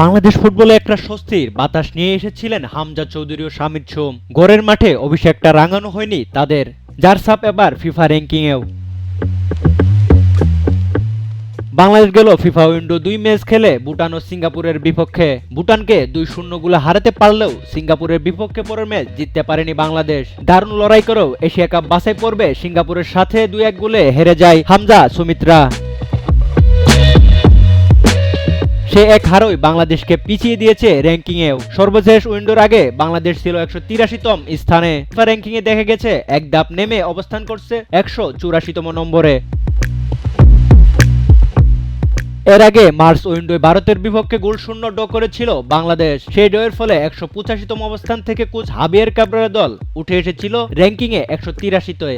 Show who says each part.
Speaker 1: বাংলাদেশ ফুটবলে একটা স্বস্তির বাতাস নিয়ে এসেছিলেন হামজা চৌধুরী ও শামির সোম। গড়ের মাঠে অভিষেকটা রাঙানো হয়নি তাদের। যার সাপ এবার ফিফা র্যাঙ্কিংয়েও। বাংলাদেশ গেল ফিফা উইন্ডো দুই ম্যাচ খেলে ভুটান ও সিঙ্গাপুরের বিপক্ষে। ভুটানকে দুই শূন্যগুলো হারাতে পারলেও সিঙ্গাপুরের বিপক্ষে পরের ম্যাচ জিততে পারেনি বাংলাদেশ। দারুণ লড়াই করেও এশিয়া কাপ বাছাই পর্বে সিঙ্গাপুরের সাথে দুই এক গোলে হেরে যায় হামজা সুমিত্রা। সে এক হারই বাংলাদেশকে পিছিয়ে দিয়েছে র্যাঙ্কিংয়েও। সর্বশেষ উইন্ডোর আগে বাংলাদেশ ছিল একশো তিরাশিতম স্থানে। র্যাঙ্কিংয়ে দেখা গেছে, এক ধাপ নেমে অবস্থান করছে একশো চুরাশিতম নম্বরে। এর আগে মার্চ উইন্ডোয় ভারতের বিপক্ষে গোল শূন্য ড করেছিল বাংলাদেশ। সেই ডয়ের ফলে একশো পঁচাশিতম অবস্থান থেকে কোচ হাবিয়ার কাবরার দল উঠে এসেছিল র্যাঙ্কিংয়ে একশো তিরাশিতে